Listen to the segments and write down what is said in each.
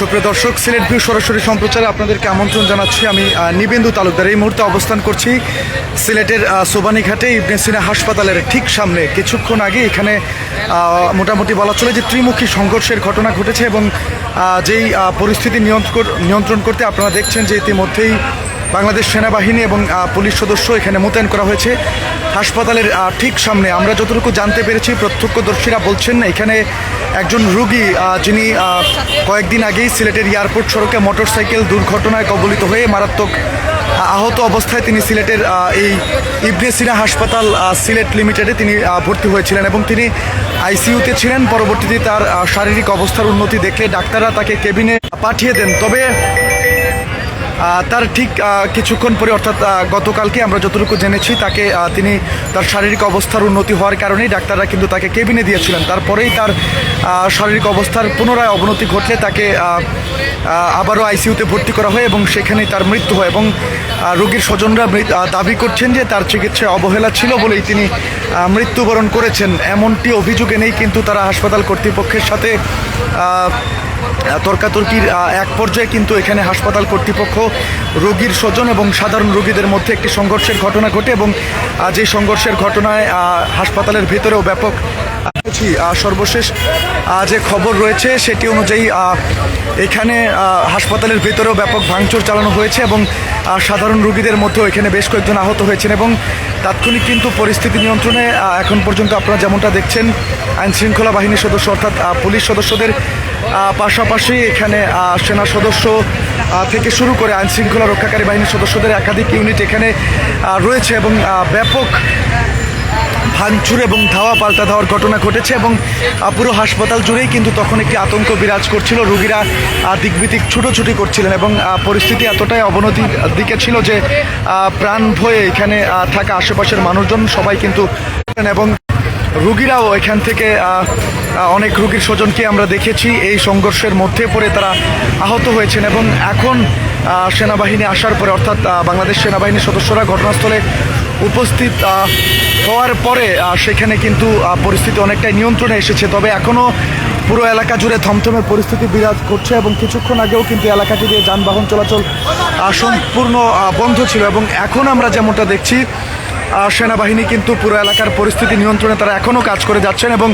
সুপ্রিয় দর্শক, সিলেট ভিউ সরাসরি সম্প্রচারে আপনাদেরকে আমন্ত্রণ জানাচ্ছি। আমি নিবেন্দু তালুকদার। এই মুহূর্তে অবস্থান করছি সিলেটের সোবানীঘাটে, ইবনে সিনা হাসপাতালের ঠিক সামনে। কিছুক্ষণ আগে এখানে মোটামুটি বলা চলে যে ত্রিমুখী সংঘর্ষের ঘটনা ঘটেছে এবং যেই পরিস্থিতি নিয়ন্ত্রণ করতে আপনারা দেখছেন যে ইতিমধ্যেই বাংলাদেশ সেনাবাহিনী এবং পুলিশ সদস্য এখানে মোতায়েন করা হয়েছে। হাসপাতালের ঠিক সামনে আমরা যতটুকু জানতে পেরেছি, প্রত্যক্ষদর্শীরা বলছেন এখানে একজন রুগী যিনি কয়েকদিন আগেই সিলেটের এয়ারপোর্ট সড়কে মোটরসাইকেল দুর্ঘটনায় কবলিত হয়ে মারাত্মক আহত অবস্থায় তিনি সিলেটের এই ইবনে সিনা হাসপাতাল সিলেট লিমিটেডে তিনি ভর্তি হয়েছিলেন এবং তিনি আইসিইউতে ছিলেন। পরবর্তীতে তার শারীরিক অবস্থার উন্নতি দেখলে ডাক্তাররা তাকে কেবিনে পাঠিয়ে দেন। তবে তার ঠিক কিছুক্ষণ পরে, অর্থাৎ গতকালকে আমরা যতটুকু জেনেছি, তাকে তিনি তার শারীরিক অবস্থার উন্নতি হওয়ার কারণেই ডাক্তাররা কিন্তু তাকে কেবিনে দিয়েছিলেন। তারপরেই তার শারীরিক অবস্থার পুনরায় অবনতি ঘটলে তাকে আবারও আইসিইউতে ভর্তি করা হয় এবং সেখানেই তার মৃত্যু হয় এবং রোগীর স্বজনরা দাবি করছেন যে তার চিকিৎসায় অবহেলা ছিল বলেই তিনি মৃত্যুবরণ করেছেন। এমনটি অভিযোগ এনেই কিন্তু তারা হাসপাতাল কর্তৃপক্ষের সাথে তর্কাতর্কির এক পর্যায়ে কিন্তু এখানে হাসপাতাল কর্তৃপক্ষ রোগীর স্বজন এবং সাধারণ রোগীদের মধ্যে একটি সংঘর্ষের ঘটনা ঘটে এবং যে সংঘর্ষের ঘটনায় হাসপাতালের ভেতরেও ব্যাপক আহ, সর্বশেষ যে খবর রয়েছে সেটি অনুযায়ী এখানে হাসপাতালের ভেতরেও ব্যাপক ভাঙচুর চালানো হয়েছে এবং সাধারণ রোগীদের মধ্যেও এখানে বেশ কয়েকজন আহত হয়েছেন এবং তাৎক্ষণিক কিন্তু পরিস্থিতি নিয়ন্ত্রণে এখন পর্যন্ত আপনারা যেমনটা দেখছেন আইন শৃঙ্খলা বাহিনীর সদস্য অর্থাৎ পুলিশ সদস্যদের পাশাপাশি এখানে সেনা সদস্য থেকে শুরু করে আইন শৃঙ্খলা রক্ষাকারী বাহিনীর সদস্যদের একাধিক ইউনিট এখানে রয়েছে এবং ব্যাপক ভাঙচুর এবং ধাওয়া পাল্টা ধাওয়ার ঘটনা ঘটেছে এবং পুরো হাসপাতাল জুড়েই কিন্তু তখন একটি আতঙ্ক বিরাজ করছিল। রুগীরা দিকবিদিক ছুটোছুটি করছিলেন এবং পরিস্থিতি এতটাই অবনতির দিকে ছিল যে প্রাণ ভয়ে এখানে থাকা আশেপাশের মানুষজন সবাই কিন্তু এবং রুগীরাও এখান থেকে অনেক রুগীর স্বজনকে আমরা দেখেছি। এই সংঘর্ষের মধ্যে পড়ে তারা আহত হয়েছেন এবং এখন সেনাবাহিনী আসার পরে, অর্থাৎ বাংলাদেশ সেনাবাহিনীর সদস্যরা ঘটনাস্থলে উপস্থিত হওয়ার পরে সেখানে কিন্তু পরিস্থিতি অনেকটাই নিয়ন্ত্রণে এসেছে। তবে এখনও পুরো এলাকা জুড়ে থমথমে পরিস্থিতি বিরাজ করছে এবং কিছুক্ষণ আগেও কিন্তু এলাকাটি দিয়ে যানবাহন চলাচল সম্পূর্ণ বন্ধ ছিল এবং এখন আমরা যেমনটা দেখছি সেনাবাহিনী কিন্তু পুরো এলাকার পরিস্থিতি নিয়ন্ত্রণে তারা এখনও কাজ করে যাচ্ছেন এবং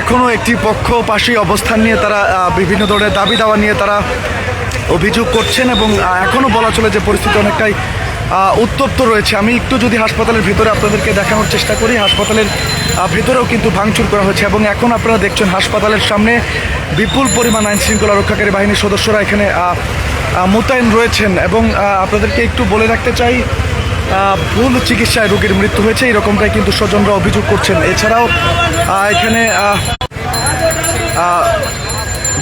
এখনও একটি পক্ষ পাশেই অবস্থান নিয়ে তারা বিভিন্ন ধরনের দাবি দাওয়া নিয়ে তারা অভিযোগ করছেন এবং এখনও বলা চলে যে পরিস্থিতি অনেকটাই উত্তপ্ত রয়েছে। আমি একটু যদি হাসপাতালের ভিতরে আপনাদেরকে দেখানোর চেষ্টা করি, হাসপাতালের ভিতরেও কিন্তু ভাঙচুর করা হয়েছে এবং এখন আপনারা দেখছেন হাসপাতালের সামনে বিপুল পরিমাণ আইন শৃঙ্খলা রক্ষাকারী বাহিনীর সদস্যরা এখানে মোতায়েন রয়েছেন এবং আপনাদেরকে একটু বলে রাখতে চাই ভুল চিকিৎসায় রোগীর মৃত্যু হয়েছে, এরকমটাই কিন্তু স্বজনরা অভিযোগ করছেন। এছাড়াও এখানে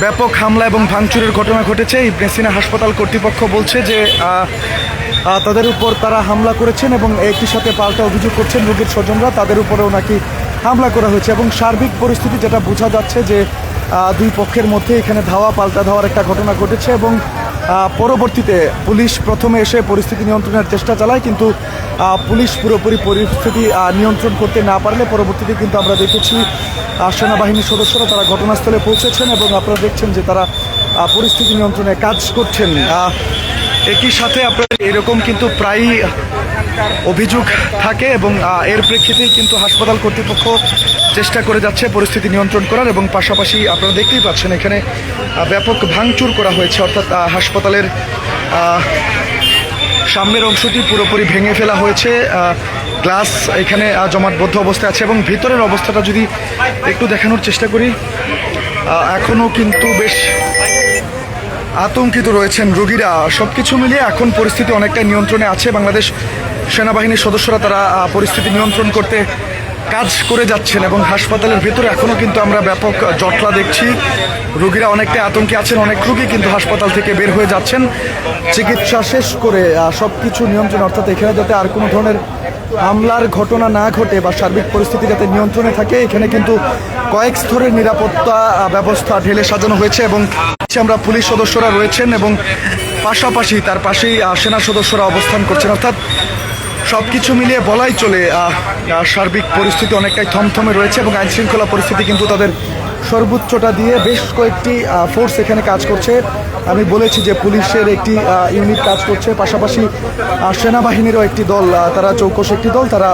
ব্যাপক হামলা এবং ভাঙচুরের ঘটনা ঘটেছে। ইবনে সিনা হাসপাতাল কর্তৃপক্ষ বলছে যে তাদের উপর তারা হামলা করেছেন এবং একই সাথে পাল্টা অভিযোগ করছেন রোগীর স্বজনরা। তাদের উপরেও নাকি হামলা করা হয়েছে এবং সার্বিক পরিস্থিতি যেটা বোঝা যাচ্ছে যে দুই পক্ষের মধ্যে এখানে ধাওয়া, পাল্টা ধাওয়ার একটা ঘটনা ঘটেছে এবং পরবর্তীতে পুলিশ প্রথমে এসে পরিস্থিতি নিয়ন্ত্রণের চেষ্টা চালায়, কিন্তু পুলিশ পুরোপুরি পরিস্থিতি নিয়ন্ত্রণ করতে না পারলে পরবর্তীতে কিন্তু আমরা দেখেছি সেনাবাহিনীর সদস্যরা তারা ঘটনাস্থলে পৌঁছেছেন এবং আপনারা দেখছেন যে তারা পরিস্থিতি নিয়ন্ত্রণে কাজ করছেন। একই সাথে আপনার এরকম কিন্তু প্রায়ই অভিযোগ থাকে এবং এর প্রেক্ষিতেই কিন্তু হাসপাতাল কর্তৃপক্ষ চেষ্টা করে যাচ্ছে পরিস্থিতি নিয়ন্ত্রণ করার এবং পাশাপাশি আপনারা দেখতেই পাচ্ছেন এখানে ব্যাপক ভাঙচুর করা হয়েছে, অর্থাৎ হাসপাতালের সামনের অংশটি পুরোপুরি ভেঙে ফেলা হয়েছে গ্লাস এখানে জমাটবদ্ধ অবস্থায় আছে এবং ভিতরের অবস্থাটা যদি একটু দেখানোর চেষ্টা করি এখনও কিন্তু বেশ আতঙ্কিত রয়েছেন রোগীরা। সব কিছু মিলিয়ে এখন পরিস্থিতি অনেকটাই নিয়ন্ত্রণে আছে বাংলাদেশ। সেনাবাহিনীর সদস্যরা তারা পরিস্থিতি নিয়ন্ত্রণ করতে কাজ করে যাচ্ছেন এবং হাসপাতালের ভেতরে এখনও কিন্তু আমরা ব্যাপক জটলা দেখছি। রোগীরা অনেকটাই আতঙ্কে আছেন, অনেক রোগী কিন্তু হাসপাতাল থেকে বের হয়ে যাচ্ছেন। চিকিৎসা শেষ করে সব কিছু নিয়ন্ত্রণ, অর্থাৎ এখানে যাতে আর কোনো ধরনের হামলার ঘটনা না ঘটে বা সার্বিক পরিস্থিতি যাতে নিয়ন্ত্রণে থাকে, এখানে কিন্তু কয়েক স্তরের নিরাপত্তা ব্যবস্থা ঢেলে সাজানো হয়েছে এবং আমরা পুলিশ সদস্যরা রয়েছেন এবং পাশাপাশি তার পাশেই সেনা সদস্যরা অবস্থান করছেন। অর্থাৎ সব কিছু মিলিয়ে বলাই চলে সার্বিক পরিস্থিতি অনেকটাই থমথমে রয়েছে এবং আইন শৃঙ্খলা পরিস্থিতি কিন্তু তাদের সর্বোচ্চটা দিয়ে বেশ কয়েকটি ফোর্স এখানে কাজ করছে। আমি বলেছি যে পুলিশের একটি ইউনিট কাজ করছে। পাশাপাশি সেনাবাহিনীরও একটি দল তারা চৌকস একটি দল, তারা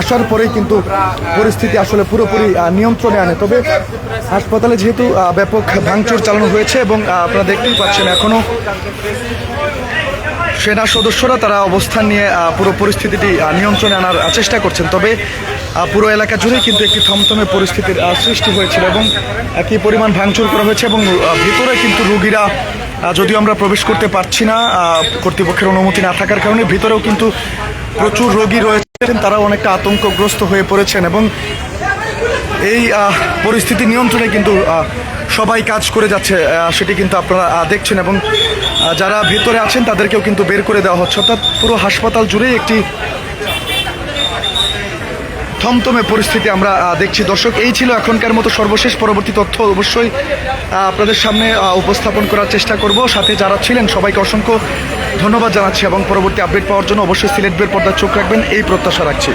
আসার পরেই কিন্তু পরিস্থিতি আসলে পুরোপুরি নিয়ন্ত্রণে আনে। তবে হাসপাতালে যেহেতু ব্যাপক ভাঙচুর চালানো হয়েছে এবং আপনারা দেখতেই পাচ্ছেন এখনও সেনা সদস্যরা তারা অবস্থান নিয়ে পুরো পরিস্থিতিটি নিয়ন্ত্রণে আনার চেষ্টা করছেন। তবে পুরো এলাকা জুড়ে কিন্তু একটি থমথমে পরিস্থিতির সৃষ্টি হয়েছিল এবং একই পরিমাণ ভাঙচুর করা হয়েছে এবং ভিতরে কিন্তু রুগীরা যদিও আমরা প্রবেশ করতে পারছি না কর্তৃপক্ষের অনুমতি না থাকার কারণে ভিতরেও কিন্তু প্রচুর রোগী রয়েছেন, তারাও অনেকটা আতঙ্কগ্রস্ত হয়ে পড়েছেন এবং এই পরিস্থিতি নিয়ন্ত্রণে কিন্তু সবাই কাজ করে যাচ্ছে সেটি কিন্তু আপনারা দেখছেন এবং যারা ভিতরে আছেন তাদেরকেও কিন্তু বের করে দেওয়া হচ্ছে। অর্থাৎ পুরো হাসপাতাল জুড়েই একটি থমথমে পরিস্থিতি আমরা দেখছি। দর্শক, এই ছিল এখনকার মতো সর্বশেষ পরবর্তী তথ্য। অবশ্যই আপনাদের সামনে উপস্থাপন করার চেষ্টা করব। সাথে যারা ছিলেন, সবাইকে অসংখ্য ধন্যবাদ জানাচ্ছি এবং পরবর্তী আপডেট পাওয়ার জন্য অবশ্যই সিলেট বের পর্দা চোখ রাখবেন। এই প্রত্যাশা রাখছি।